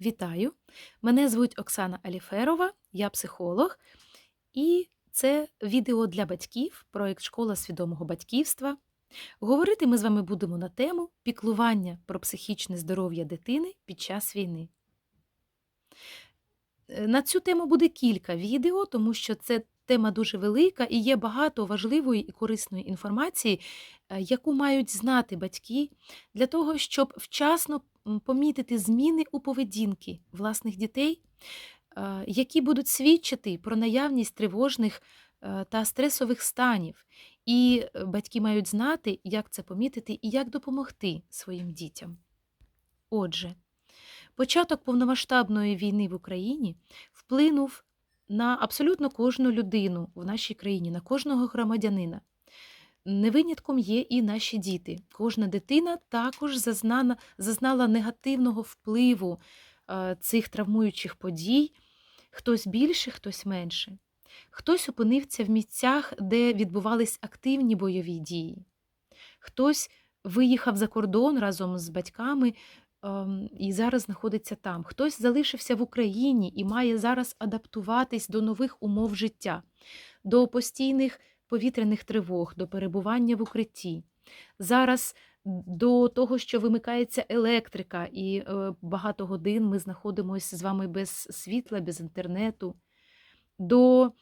Вітаю! Мене звуть Оксана Аліферова, я психолог, і це відео для батьків, проєкт Школа свідомого батьківства. Говорити ми з вами будемо на тему піклування про психічне здоров'я дитини під час війни. Е, На цю тему буде кілька відео, тому що це тема дуже велика і є багато важливої і корисної інформації, е, яку мають знати батьки для того, щоб вчасно помітити зміни у поведінки власних дітей, е, які будуть свідчити про наявність тривожних е, та стресових станів. І е, батьки мають знати, як це помітити і як допомогти своїм дітям. Отже, початок повномасштабної війни в Україні вплинув на абсолютно кожну людину в нашій країні, на кожного громадянина. Не винятком є і наші діти. Кожна дитина також зазнана, зазнала негативного впливу е, цих травмуючих подій, хтось більше, хтось менше. Хтось опинився в місцях, де відбувались активні бойові дії. Хтось виїхав за кордон разом з батьками ем, і зараз знаходиться там. Хтось залишився в Україні і має зараз адаптуватись до нових умов життя, до постійних повітряних тривог, до перебування в укритті. Зараз до того, що вимикається електрика, і е, багато годин ми знаходимося з вами без світла, без інтернету, до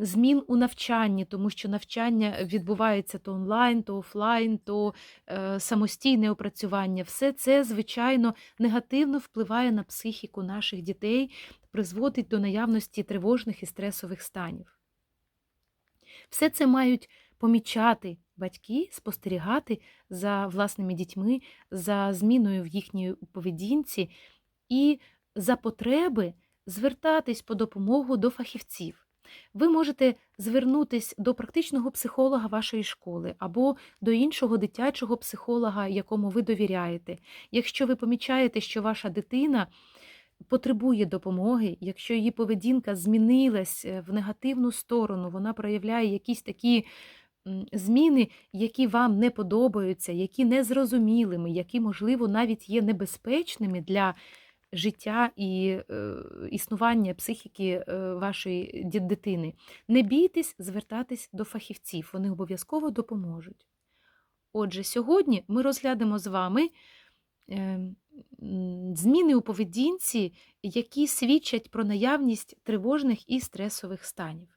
змін у навчанні, тому що навчання відбувається то онлайн, то офлайн, то е, самостійне опрацювання. Все це, звичайно, негативно впливає на психіку наших дітей, призводить до наявності тривожних і стресових станів. Все це мають помічати батьки, спостерігати за власними дітьми, за зміною в їхній поведінці і за потреби звертатись по допомогу до фахівців. Ви можете звернутись до практичного психолога вашої школи або до іншого дитячого психолога, якому ви довіряєте. Якщо ви помічаєте, що ваша дитина потребує допомоги, якщо її поведінка змінилась е, в негативну сторону, вона проявляє якісь такі зміни, які вам не подобаються, які незрозумілими, які, можливо, навіть є небезпечними для життя і е, існування психіки е, вашої дитини. Не бійтесь звертатись до фахівців, вони обов'язково допоможуть. Отже, сьогодні ми розглянемо з вами е, м, зміни у поведінці, які свідчать про наявність тривожних і стресових станів.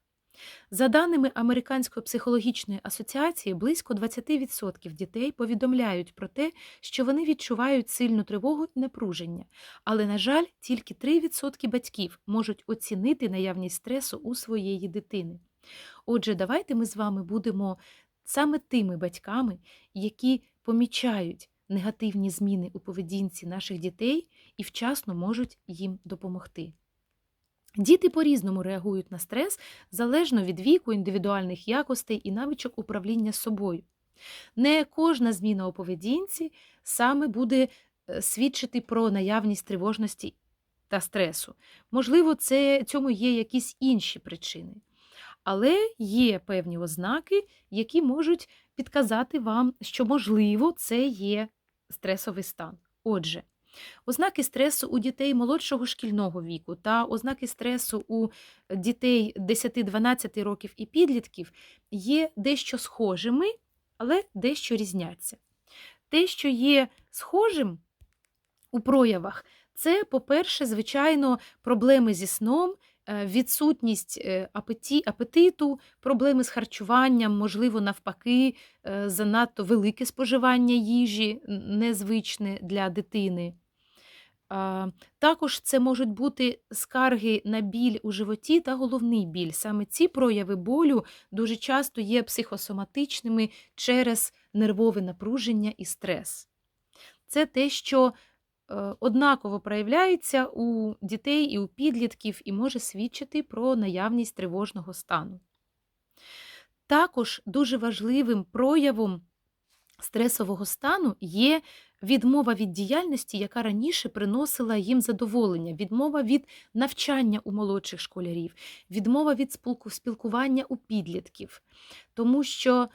За даними Американської психологічної асоціації, близько 20% дітей повідомляють про те, що вони відчувають сильну тривогу і напруження, але, на жаль, тільки 3% батьків можуть оцінити наявність стресу у своєї дитини. Отже, давайте ми з вами будемо саме тими батьками, які помічають негативні зміни у поведінці наших дітей і вчасно можуть їм допомогти. Діти по-різному реагують на стрес залежно від віку, індивідуальних якостей і навичок управління собою. Не кожна зміна у поведінці саме буде е, свідчити про наявність тривожності та стресу. Можливо, це, цьому є якісь інші причини. Але є певні ознаки, які можуть підказати вам, що, можливо, це є стресовий стан. Отже, Ознаки стресу у дітей молодшого шкільного віку та ознаки стресу у дітей 10-12 років і підлітків є дещо схожими, але дещо різняться. Те, що є схожим у проявах, це, по-перше, звичайно, проблеми зі сном, відсутність е, апетиту, проблеми з харчуванням, можливо, навпаки, е, занадто велике споживання їжі, незвичне для дитини. Також це можуть бути скарги на біль у животі та головний біль. Саме ці прояви болю дуже часто є психосоматичними через нервове напруження і стрес. Це те, що е, однаково проявляється у дітей і у підлітків і може свідчити про наявність тривожного стану. Також дуже важливим проявом стресового стану є відмова від діяльності, яка раніше приносила їм задоволення, відмова від навчання у молодших школярів, відмова від спілкування у підлітків. Тому що е,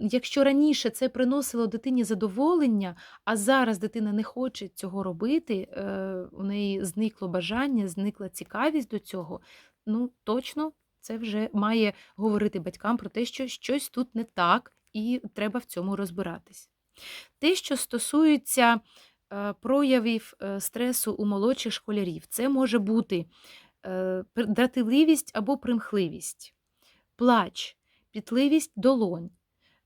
якщо раніше це приносило дитині задоволення, а зараз дитина не хоче цього робити, е, у неї зникло бажання, зникла цікавість до цього, ну точно це вже має говорити батькам про те, що щось тут не так, і треба в цьому розбиратись. Те, що стосується е, проявів е, стресу у молодших школярів, це може бути е, дратівливість або примхливість, плач, пітливість долонь,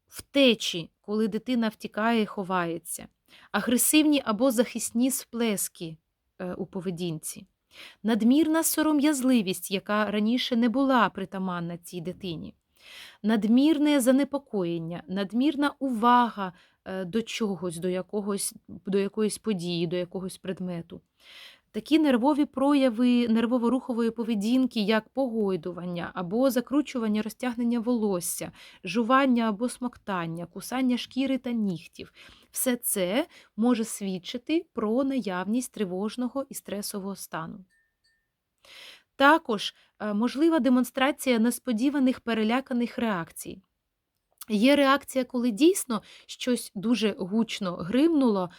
втечі, коли дитина втікає і ховається, агресивні або захисні сплески е, у поведінці, надмірна сором'язливість, яка раніше не була притаманна цій дитині, надмірне занепокоєння, надмірна увага е, до чогось, до якогось, до якоїсь події, до якогось предмету. Такі нервові прояви нервово-рухової поведінки, як погойдування або закручування розтягнення волосся, жування або смоктання, кусання шкіри та нігтів, все це може свідчити про наявність тривожного і стресового стану. Також е, можлива демонстрація несподіваних переляканих реакцій. Є реакція, коли дійсно щось дуже гучно гримнуло,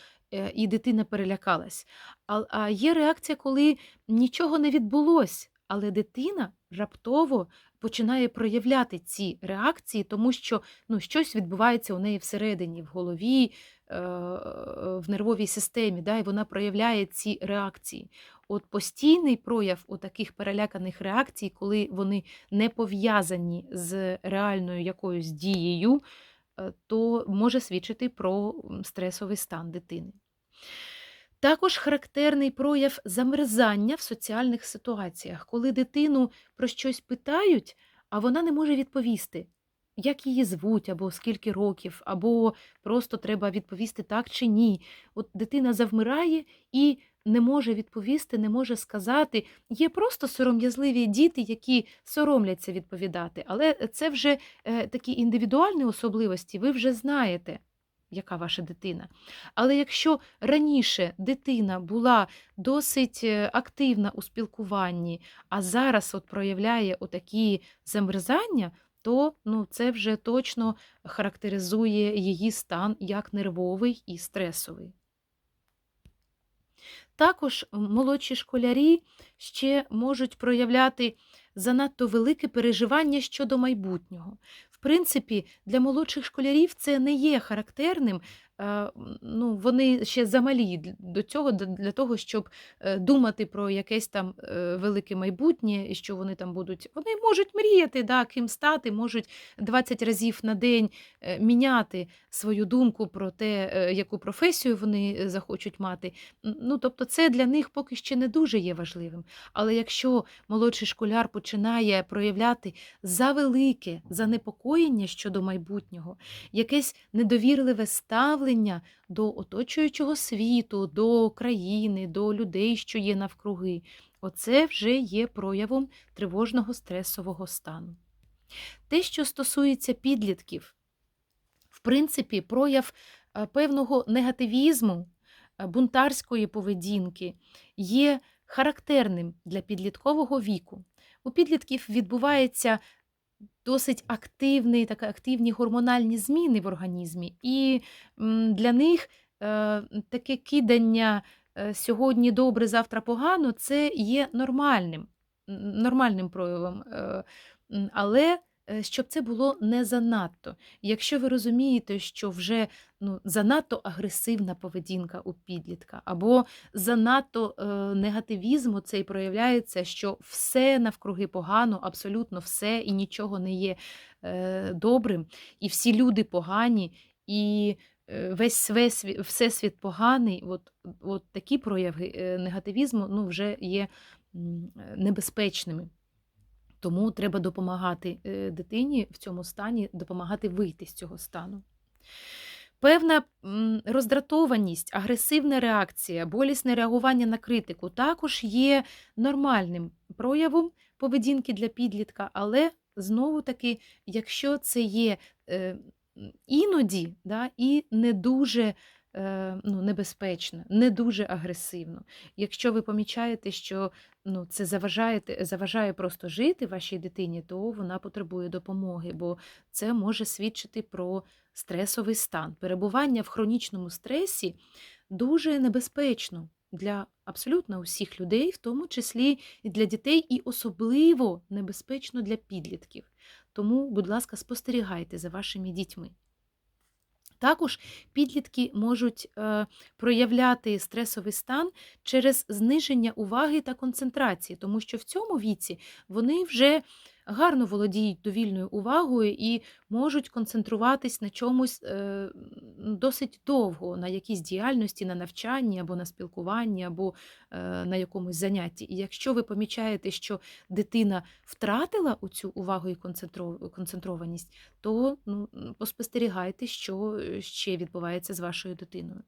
і дитина перелякалась. А, є реакція, коли нічого не відбулось, але дитина раптово починає проявляти ці реакції, тому що ну, щось відбувається у неї всередині, в голові, е, в нервовій системі, да, і вона проявляє ці реакції. От постійний прояв у таких переляканих реакцій, коли вони не пов'язані з реальною якоюсь дією, е, то може свідчити про стресовий стан дитини. Також характерний прояв замерзання в соціальних ситуаціях, коли дитину про щось питають, а вона не може відповісти, як її звуть, або скільки років, або просто треба відповісти так чи ні. От дитина завмирає і не може відповісти, не може сказати. Є просто сором'язливі діти, які соромляться відповідати, але це вже е, такі індивідуальні особливості, ви вже знаєте. Яка ваша дитина? Але якщо раніше дитина була досить е, активна у спілкуванні, а зараз от проявляє отакі замерзання, то ну, це вже точно характеризує її стан як нервовий і стресовий. Також молодші школярі ще можуть проявляти занадто велике переживання щодо майбутнього. В принципі, для молодших школярів це не є характерним. Е, Ну, вони ще замалі до цього, для того, щоб е, думати про якесь там е, велике майбутнє, і що вони там будуть. Вони можуть мріяти, да, ким стати, можуть 20 разів на день міняти свою думку про те, яку професію вони захочуть мати. Ну, тобто, це для них поки ще не дуже є важливим. Але якщо молодший школяр починає проявляти завелике занепокоєння щодо майбутнього, якесь недовірливе ставлення до оточуючого світу, до країни, до людей, що є навкруги, оце вже є проявом тривожного стресового стану. Те, що стосується підлітків, в принципі, прояв е, певного негативізму, е, бунтарської поведінки є характерним для підліткового віку. У підлітків відбувається досить активні, так, активні гормональні зміни в організмі, і для них е, таке кидання е, сьогодні добре, завтра погано це є нормальним, нормальним проявом. Е, але щоб це було не занадто. Якщо ви розумієте, що вже ну, занадто агресивна поведінка у підлітка, або занадто е, негативізму цей проявляється, що все навкруги погано, абсолютно все, і нічого не є е, добрим, і всі люди погані, і е, весь всесвіт поганий, от, от такі прояви е, негативізму ну, вже є е, небезпечними. Тому треба допомагати е, дитині в цьому стані, допомагати вийти з цього стану. Певна роздратованість, агресивна реакція, болісне реагування на критику також є нормальним проявом поведінки для підлітка, але знову таки, якщо це є е, іноді да, і не дуже ну, небезпечно, не дуже агресивно. Якщо ви помічаєте, що ну, це заважає, заважає просто жити вашій дитині, то вона потребує допомоги, бо це може свідчити про стресовий стан. Перебування в хронічному стресі дуже небезпечно для абсолютно усіх людей, в тому числі і для дітей, і особливо небезпечно для підлітків. Тому, будь ласка, спостерігайте за вашими дітьми. Також підлітки можуть е, проявляти стресовий стан через зниження уваги та концентрації, тому що в цьому віці вони вже гарно володіють довільною увагою і можуть концентруватись на чомусь е, досить довго, на якійсь діяльності, на навчанні або на спілкуванні, або е, на якомусь занятті. І якщо ви помічаєте, що дитина втратила цю увагу і концентрованість, то ну, поспостерігайте, що ще відбувається з вашою дитиною.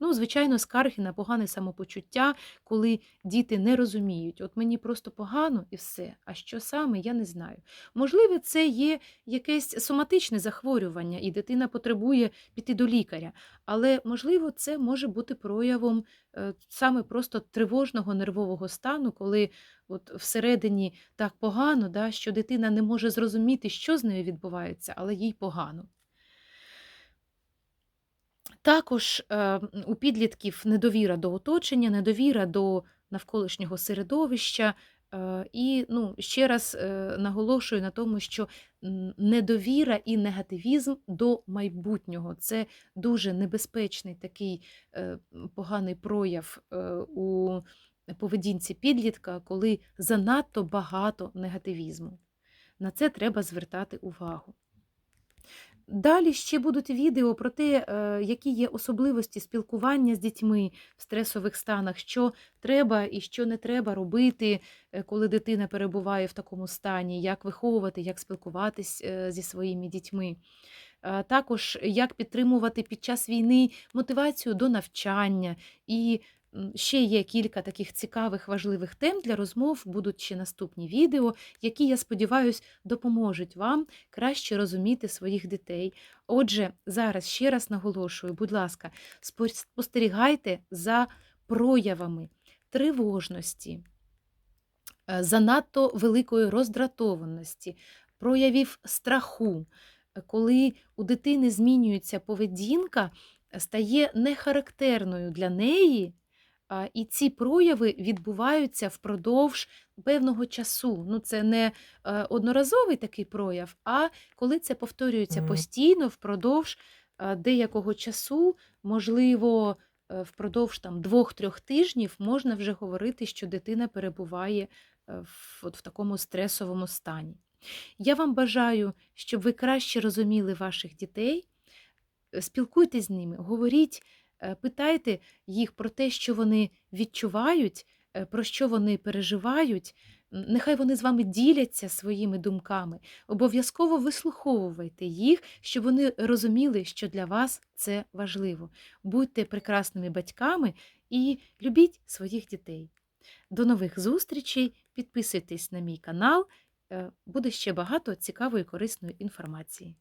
Ну, звичайно, скарги на погане самопочуття, коли діти не розуміють, от мені просто погано і все, а що саме, я не знаю. Можливо, це є якесь соматичне захворювання, і дитина потребує піти до лікаря, але, можливо, це може бути проявом е, саме просто тривожного нервового стану, коли от всередині так погано, да, що дитина не може зрозуміти, що з нею відбувається, але їй погано. Також е, у підлітків недовіра до оточення, недовіра до навколишнього середовища. Е, і ну, ще раз е, наголошую на тому, що недовіра і негативізм до майбутнього це дуже небезпечний такий поганий прояв у поведінці підлітка, коли занадто багато негативізму. На це треба звертати увагу. Далі ще будуть відео про те, е, які є особливості спілкування з дітьми в стресових станах, що треба і що не треба робити, е, коли дитина перебуває в такому стані, як виховувати, як спілкуватись е, зі своїми дітьми. Також як підтримувати під час війни мотивацію до навчання і Ще є кілька таких цікавих, важливих тем для розмов, будуть ще наступні відео, які, я сподіваюся, допоможуть вам краще розуміти своїх дітей. Отже, зараз ще раз наголошую, будь ласка, спостерігайте за проявами тривожності, е, занадто великої роздратованості, проявів страху, коли у дитини змінюється поведінка, стає нехарактерною для неї. І ці прояви відбуваються впродовж певного часу. Ну, Це не е, одноразовий такий прояв, а коли це повторюється постійно впродовж е, деякого часу, можливо, е, впродовж двох-трьох тижнів можна вже говорити, що дитина перебуває в, от в такому стресовому стані. Я вам бажаю, щоб ви краще розуміли ваших дітей, спілкуйтесь з ними, говоріть. Е, питайте їх про те, що вони відчувають, е, про що вони переживають. Нехай вони з вами діляться своїми думками. Обов'язково вислуховуйте їх, щоб вони розуміли, що для вас це важливо. Будьте прекрасними батьками і любіть своїх дітей. До нових зустрічей, підписуйтесь на мій канал, е, буде ще багато цікавої корисної інформації.